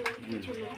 না কিছু না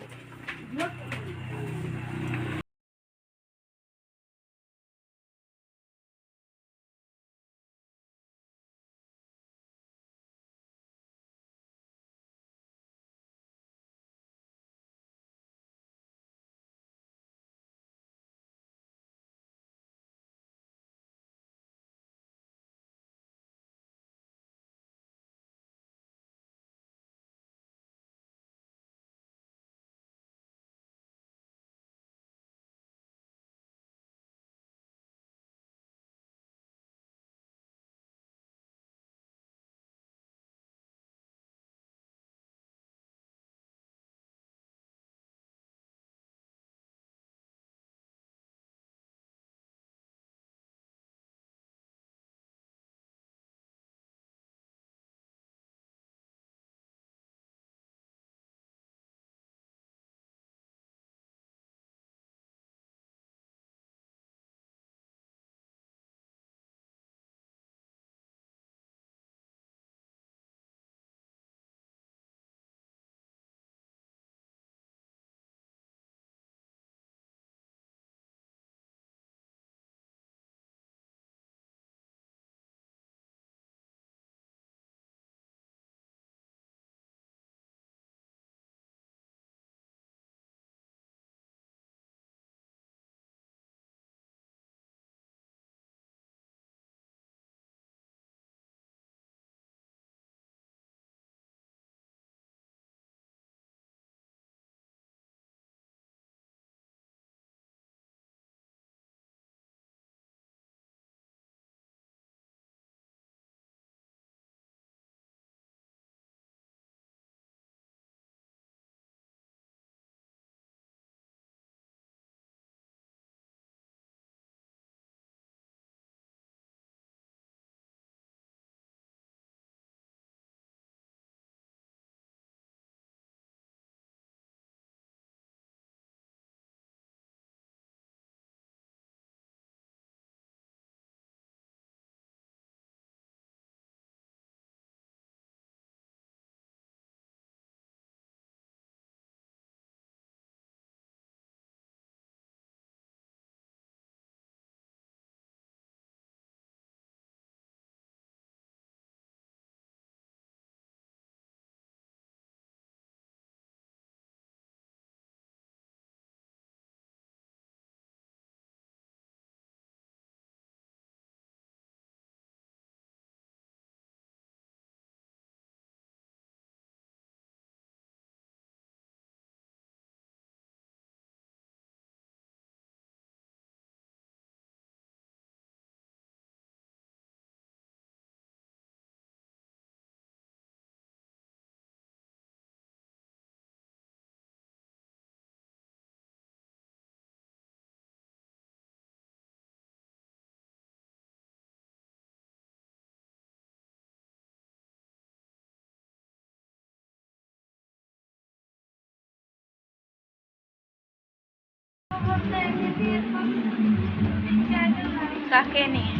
কাকে নিয়ে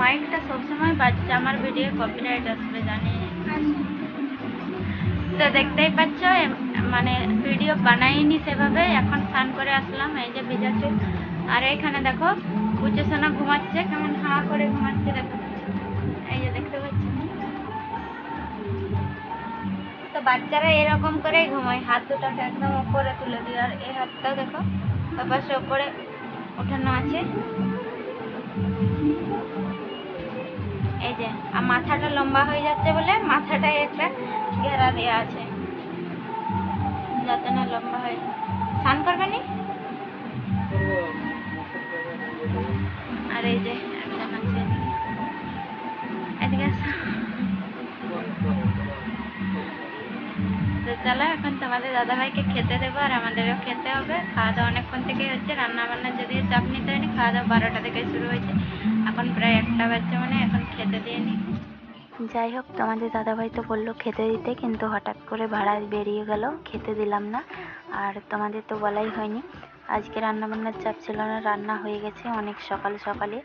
মাইকটা সবসময় বাজছে, আমার ভিডিও কপিরাইট আসবে, জানি। তো দেখতেই পাচ্ছ মানে ভিডিও বানাইনি সেভাবে, এখন স্নান করে আসলাম, এই যে ভিজা চুল আর এইখানে দেখো সোনা ঘুমাচ্ছে, কেমন হাওয়া করে ঘুমাচ্ছে দেখো। এই যে দেখতে বাচ্চারা এরকম করেই ঘুমায়। হাত দুটাকে একদম উপরে তুলে দিই। আর এই হাতটা দেখো সে উপরে ওঠানো আছে। এই যে, আর মাথাটা লম্বা হয়ে যাচ্ছে বলে মাথাটায় একটা ঘেরা দেওয়া আছে। যাতে না লম্বা হয়। স্নান করবে নি? চলো, এখন তোমাদের দাদাভাইকে খেতে দেবো আর আমাদেরও খেতে হবে। খাওয়া দাওয়া অনেকক্ষণ থেকেই হচ্ছে রান্না বান্না যদিও চাপ নিতে হয়নি খাওয়া দাওয়া বারোটা থেকে শুরু হয়েছে। এখন প্রায় একটা বাজছে মানে এখন খেতে দিয়ে যাই হোক, তোমাদের দাদাভাই তো বলল খেতে দিতে, কিন্তু হঠাৎ করে ভাড়া বেরিয়ে গেল, খেতে দিলাম না। আর তোমাদের তো বলাই হয়নি, আজকে রান্না বান্নার চাপ ছিল না, রান্না হয়ে গেছে অনেক সকাল সকালে।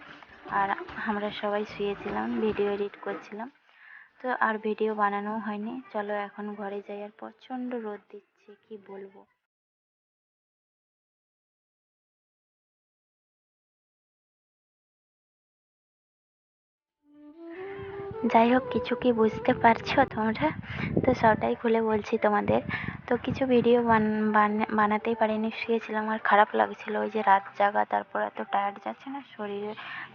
আর আমরা সবাই শুয়েছিলাম, ভিডিও এডিট করছিলাম। তো আর ভিডিও বানানো হয়নি। চলো এখন ঘরে যাই আর প্রচণ্ড রোদ দিচ্ছে, কি বলব? যাই হোক, কিছু কি বুঝতে পারছ তোমরা? তো সবটাই খুলে বলছি তোমাদের। তো কিছু ভিডিও বানাতেই পারিনি, শুয়েছিলাম আর খারাপ লাগছিল। ওই যে রাত জাগা, তারপর এত টায়ার্ড যাচ্ছে না, শরীরে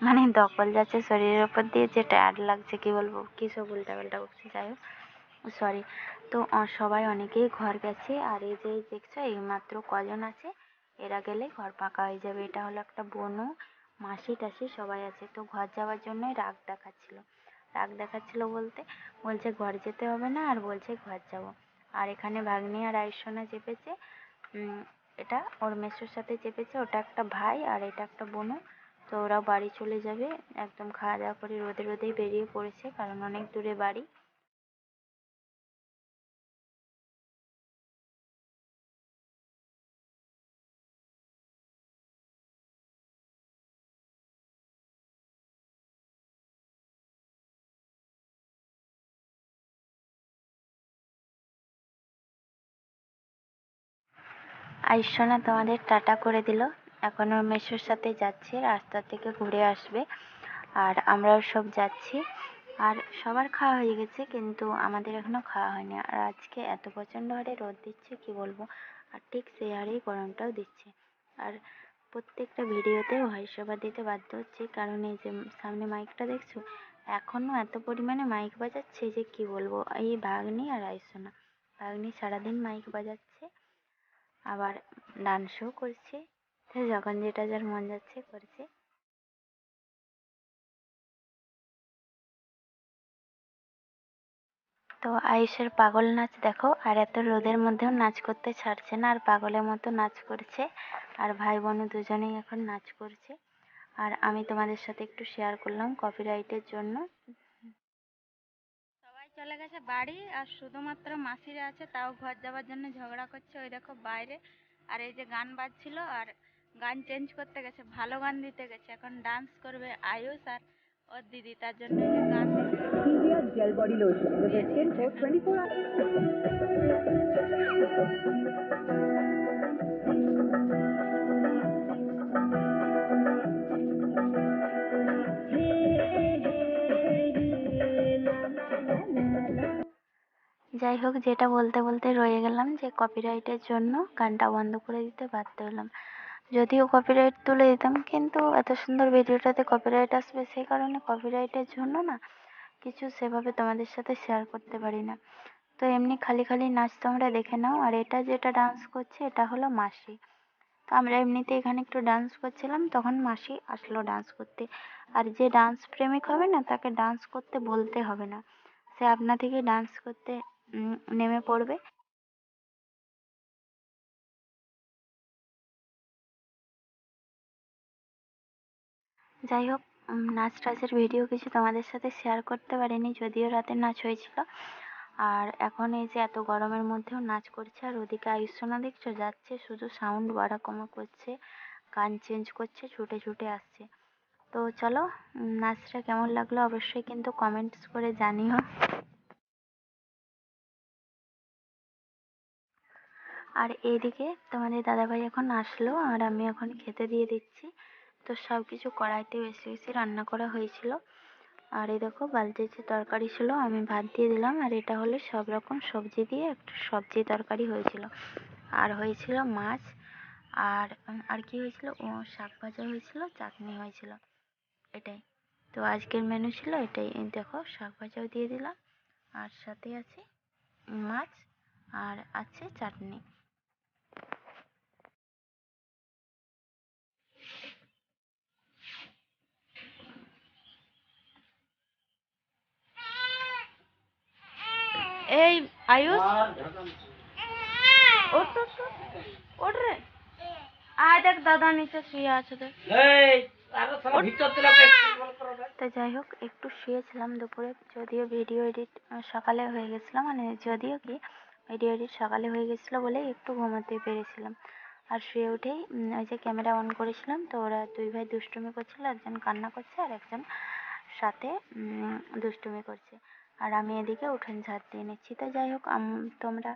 মানে দখল যাচ্ছে শরীরের ওপর দিয়ে, যে টায়ার্ড লাগছে, কি বলব? সব উল্টাপাল্টা বকছি যাই হোক। সরি তো সবাই অনেকেই ঘর গেছে, আর এই যে দেখছ এই মাত্র কজন আছে, এরা গেলে ঘর ফাঁকা হয়ে যাবে। এটা হলো একটা বোনও মাসি, টাসি সবাই আছে। তো ঘর যাওয়ার জন্যই রাগ দেখাচ্ছিল। রাগ দেখাচ্ছিল বলতে, বলছে ঘর যেতে হবে না, আর বলছে ঘর যাব। আর এখানে ভাগ্নি আর আইসোনা চেপেছে। এটা ওর মেসোর সাথে চেপেছে। ওটা একটা ভাই আর এটা একটা বোনও। তো ওরা বাড়ি চলে যাবে। একদম খাওয়া দাওয়া করে রোদে রোদেই বেরিয়ে পড়েছে, কারণ অনেক দূরে বাড়ি। আইসোনা তোমাদের টাটা করে দিল। এখন ওর মেসোর সাথে যাচ্ছে, রাস্তা থেকে ঘুরে আসবে। আর আমরাও সব যাচ্ছি। আর সবার খাওয়া হয়ে গেছে, কিন্তু আমাদের এখনও খাওয়া হয়নি। আর আজকে এত প্রচণ্ড হারে রোদ দিচ্ছে, কি বলব? আর ঠিক সেই হারেই গরমটাও দিচ্ছে। আর প্রত্যেকটা ভিডিওতে ভয়েস ওভার দিতে বাধ্য হচ্ছে, কারণ এই যে সামনে মাইকটা দেখছ এখনও এত পরিমাণে মাইক বাজাচ্ছে যে কি বলব? এই ভাগ্নি আর আইসোনা। ভাগ্নি সারাদিন মাইক বাজাচ্ছে। আবার ডান্সও করছে। যখন যেটা যার মন যাচ্ছে করছে। তো আয়ুষের পাগল নাচ দেখো, আর এত রোদের মধ্যেও নাচ করতে ছাড়ছে না, আর পাগলের মতো নাচ করছে। আর ভাই বোন দুজনেই এখন নাচ করছে। আর আমি তোমাদের সাথে একটু শেয়ার করলাম কপিরাইটের জন্য। চলে গেছে বাড়ি আর শুধুমাত্র মাসিরা আছে তাও ঘর যাওয়ার জন্য ঝগড়া করছে ওই দেখো বাইরে আর এই যে গান বাজছিল আর গান চেঞ্জ করতে গেছে ভালো গান দিতে গেছে এখন ডান্স করবে আয়ুষ আর ওর দিদি তার জন্য যে গান দিতে গেছে। Nivea Gel Body Lotion with the skin for 24 hours. যাই হোক, যেটা বলতে বলতে রয়ে গেলাম যে কপিরাইটের জন্য গানটা বন্ধ করে দিতে বাধ্য হলাম। যদিও কপিরাইট তুলে দিতাম, কিন্তু এত সুন্দর ভিডিওটাতে কপিরাইট আসবে সেই কারণে কপিরাইটের জন্য না কিছু সেভাবে তোমাদের সাথে শেয়ার করতে পারি না। তো এমনি খালি খালি নাচ তোমরা দেখে নাও, আর এটা যেটা ডান্স করছে, এটা হলো মাসি। তো আমরা এমনিতে এখানে একটু ডান্স করছিলাম, তখন মাসি আসলো ডান্স করতে। আর যে ডান্স প্রেমিক হবে না, তাকে ডান্স করতে বলতে হবে না। সে আপনা থেকে ডান্স করতে নেমে পড়বে। যাই হোক নাচ টাচের ভিডিও কিছু তোমাদের সাথে শেয়ার করতে পারিনি, যদিও রাতে নাচ হয়েছিল। আর এখন এই যে এত গরমের মধ্যেও নাচ করছে, আর ওদিকে আয়ুষ্মানা দেখছ যাচ্ছে, শুধু সাউন্ড বাড়া কমা করছে গান চেঞ্জ করছে, ছুটে ছুটে আসছে। তো চলো নাচটা কেমন লাগল অবশ্যই কিন্তু কমেন্টস করে জানিও। আর এইদিকে তোমাদের দাদাভাই এখন আসলো আর আমি এখন খেতে দিয়ে দিচ্ছি। তো সব কিছু কড়াইতে বেশি বেশি রান্না করা হয়েছিল। আর এই দেখো বালতির যে তরকারি ছিল, আমি ভাত দিয়ে দিলাম। আর এটা হলো সব রকম সবজি দিয়ে একটা সবজি তরকারি হয়েছিল। আর হয়েছিল মাছ। আর আর কি হয়েছিল? ও, শাক ভাজা হয়েছিল, চাটনি হয়েছিল। এটাই। তো আজকের মেনু ছিল এটাই। দেখো শাক ভাজাও দিয়ে দিলাম। আর সাথে আছে মাছ আর আছে চাটনি। এই আয়ুষ ওঠ রে আয় দেখ দাদা নিচে শুয়ে আছে দেখ। তো যাই হোক একটু শুয়েছিলাম দুপুরে যদিও ভিডিও এডিট সকালে হয়ে গেছিল মানে যদিও কি ভিডিও এডিট সকালে হয়ে গেছিল বলেই একটু ঘুমাতে পেরেছিলাম। আর শুয়ে উঠেই ওই যে ক্যামেরা অন করেছিলাম তো ওরা দুই ভাই দুষ্টুমি করছিল একজন কান্না করছে আর একজন সাথে দুষ্টুমি করছে। আর আমি এদিকে উঠোন ঝাড় দিয়ে নিচ্ছি তো যাই হোক তোমরা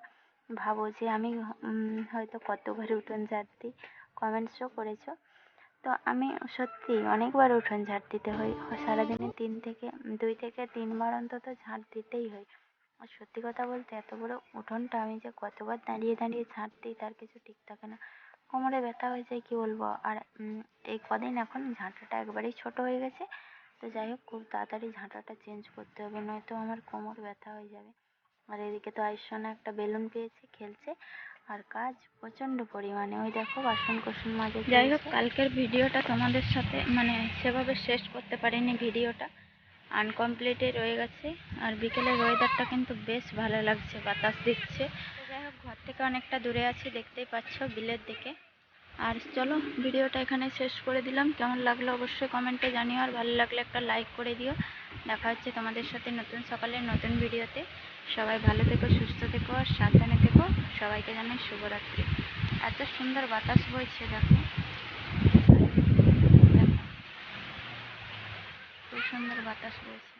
ভাবো যে আমি হয়তো কতবার উঠোন ঝাড় দিই কমেন্টসও করেছ। তো আমি সত্যি অনেকবার উঠোন ঝাড় দিতে হয়। সারাদিনে তিন থেকে, দুই থেকে তিনবার অন্তত ঝাড় দিতেই হয়। আর সত্যি কথা বলতে এত বড় উঠোনটা আমি যে কতবার দাঁড়িয়ে দাঁড়িয়ে ঝাড় দিই, তার কিছু ঠিক থাকে না। কোমরে ব্যথা হয়ে যায়, কি বলব? আর এই কদিন এখন ঝাঁটাটা একবারেই ছোট হয়ে গেছে। তো যাই হোক খুব তাড়াতাড়ি ঝাঁটাটা চেঞ্জ করতে হবে নয়তো আমার কোমর ব্যথা হয়ে যাবে। আর এদিকে তো আইসোনা একটা বেলুন পেয়েছে খেলছে। আর কাজ প্রচণ্ড পরিমাণে। ওই দেখো বাসন কোসন মাজে যাই হোক কালকের ভিডিওটা তোমাদের সাথে মানে সেভাবে শেষ করতে পারিনি ভিডিওটা। আনকমপ্লিটে রয়ে গেছে। আর বিকেলের ওয়েদারটা কিন্তু বেশ ভালো লাগছে বাতাস দিচ্ছে। যাই হোক ঘর থেকে অনেকটা দূরে আছি দেখতেই পাচ্ছ বিলের দিকে। আর চলো, ভিডিওটা এখানে শেষ করে দিলাম। কেমন লাগল অবশ্যই কমেন্টে জানিও, আর ভালো লাগলে একটা লাইক করে দিও। দেখা হচ্ছে তোমাদের সাথে নতুন সকালের নতুন ভিডিওতে। সবাই ভালো থেকো, সুস্থ থেকো, আর সাবধানে থেকো। সবাইকে জানাই শুভরাত্রি। এত সুন্দর বাতাস বইছে দেখো। খুব সুন্দর বাতাস বইছে।